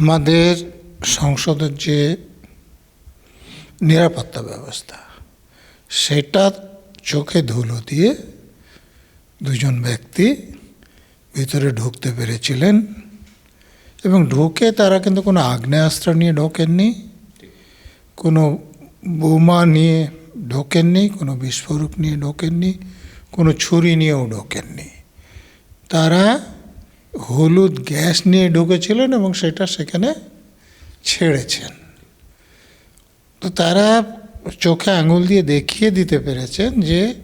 আমাদের সংসদের যে নিরাপত্তা ব্যবস্থা, সেটা চোখে ধুলো দিয়ে দুজন ব্যক্তি ভিতরে ঢুকতে পেরেছিলেন এবং ঢুকে তারা কিন্তু কোনো আগ্নেয়াস্ত্র নিয়ে ঢোকেননি, কোনো বোমা নিয়ে ঢোকেননি, কোনো বিস্ফোরক নিয়ে ঢোকেননি, কোনো ছুরি নিয়েও ঢোকেননি। তারা হলুদ গ্যাস নিয়ে ঢুকেছিলেন এবং সেটা সেখানে ছেড়েছেন। তো তারা চোখে আঙুল দিয়ে দেখিয়ে দিতে পেরেছেন যে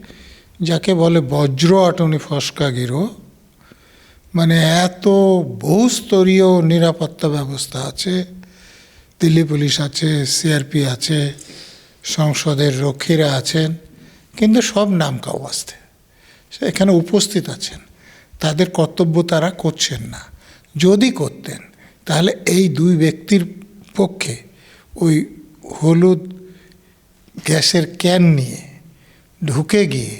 যাকে বলে বজ্র আটনি ফসকা গিরো মানে এত বহুস্তরীয় নিরাপত্তা ব্যবস্থা আছে, দিল্লি পুলিশ আছে, সিআরপি আছে, সংসদের রক্ষীরা আছেন, কিন্তু সব নাম কাওয়াস্তে সে এখানে উপস্থিত আছেন। তাদের কর্তব্য তারা করছেন না। যদি করতেন, তাহলে এই দুই ব্যক্তির পক্ষে ওই হলুদ গ্যাসের ক্যান নিয়ে ঢুকে গিয়ে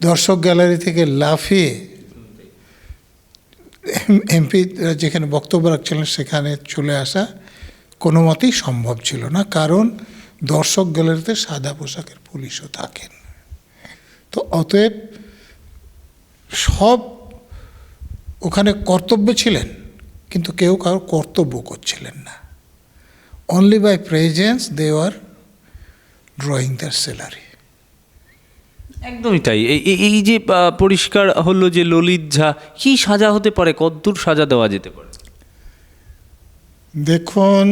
দর্শক গ্যালারি থেকে লাফিয়ে এমপি যেখানে বক্তব্য রাখছিলেন সেখানে চলে আসা কোনো মতেই সম্ভব ছিল না, কারণ দর্শক গ্যালারিতে সাদা পোশাকের পুলিশও থাকেন। তো অতএব সব ওখানে কর্তব্য ছিলেন কিন্তু কেউ কারোর কর্তব্য করছিলেন না। Only by presence they are drawing their salary একদমই তাই। এই যে পরিষ্কার হলো যে ললিত ঝা কি সাজা হতে পারে কদ্দূর সাজা দেওয়া যেতে পারে? দেখুন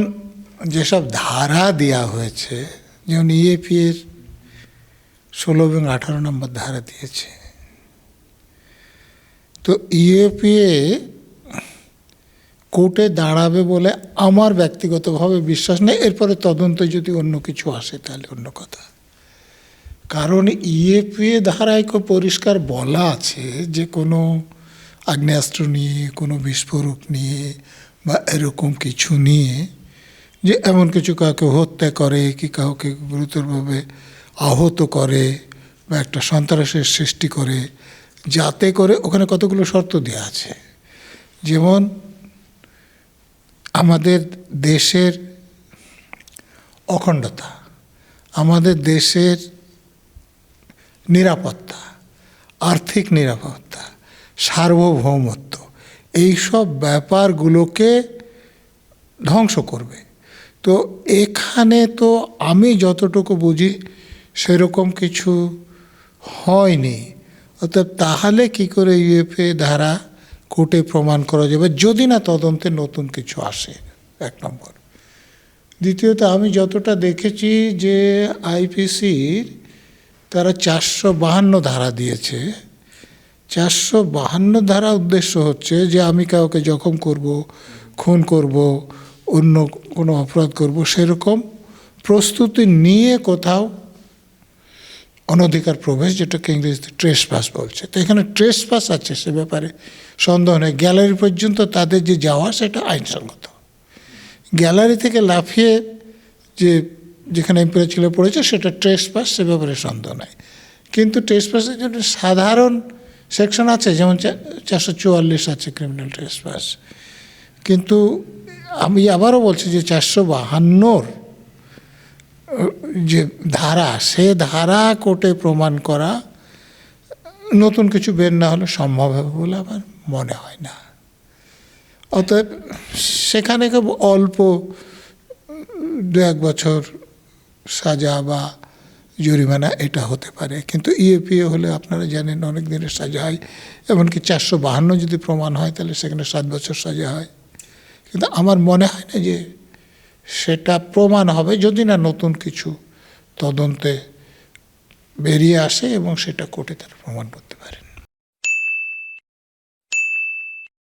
যেসব ধারা দেওয়া হয়েছে যেমন ইএপি এর ষোলো এবং আঠারো নম্বর ধারা দিয়েছে তো ইএপিএ কোর্টে দাঁড়াবে বলে আমার ব্যক্তিগতভাবে বিশ্বাস নেই। এরপরে তদন্তে যদি অন্য কিছু আসে তাহলে অন্য কথা। কারণ ইএপিএ ধারায় খুব পরিষ্কার বলা আছে যে কোনো আগ্নেয়াস্ত্র নিয়ে, কোনো বিস্ফোরক নিয়ে বা এরকম কিছু নিয়ে যে এমন কিছু কাউকে হত্যা করে কি কাউকে গুরুতরভাবে আহত করে বা একটা সন্ত্রাসের সৃষ্টি করে যাতে করে ওখানে কতগুলো শর্ত দেওয়া আছে। যেমন আমাদের দেশের অখণ্ডতা, আমাদের দেশের নিরাপত্তা, আর্থিক নিরাপত্তা, সার্বভৌমত্ব, এইসব ব্যাপারগুলোকে ধ্বংস করবে। তো এখানে তো আমি যতটুকু বুঝি সেরকম কিছু হয়নি। অর্থাৎ তাহলে কি করে ইউএফএ ধারা কোর্টে প্রমাণ করা যাবে যদি না তদন্তে নতুন কিছু আসে? এক নম্বর। দ্বিতীয়ত, আমি যতটা দেখেছি যে আইপিসির তারা চারশো বাহান্ন ধারা দিয়েছে। চারশো বাহান্ন ধারা উদ্দেশ্য হচ্ছে যে আমি কাউকে জখম করব, খুন করব, অন্য কোনো অপরাধ করব, সেরকম প্রস্তুতি নিয়ে কোথাও অনধিকার প্রবেশ যেটাকে ইংরেজিতে ট্রেস পাস বলছে। তো এখানে ট্রেস পাস আছে সে ব্যাপারে। সন্দেহ নেই। গ্যালারি পর্যন্ত তাদের যে যাওয়া, সেটা আইনসঙ্গত। গ্যালারি থেকে লাফিয়ে যে, যেখানে এম্পিয়ার ছিল পড়েছে, সেটা ট্রেস পাস সে ব্যাপারে সন্দেহ নাই। কিন্তু ট্রেস পাসের জন্য সাধারণ সেকশন আছে, যেমন চারশো চুয়াল্লিশ আছে ক্রিমিনাল ট্রেস পাস কিন্তু আমি আবারও বলছি যে চারশো বাহান্নর যে ধারা, সে ধারা কোর্টে প্রমাণ করা নতুন কিছু বের না হলে সম্ভব হবে বলে আমার মনে হয় না। অতএব সেখানে খুব অল্প, দু এক বছর সাজা বা জরিমানা এটা হতে পারে। কিন্তু ইএপিএ হলে আপনারা জানেন অনেক দিনের সাজা হয়, এমনকি চারশো বাহান্ন যদি প্রমাণ হয় তাহলে সেখানে সাত বছর সাজা হয়। কিন্তু আমার মনে হয় না যে সেটা প্রমাণ হবে যদি না নতুন কিছু তদন্তে বেরিয়ে আসে এবং সেটা কোর্টে তারা প্রমাণ করতে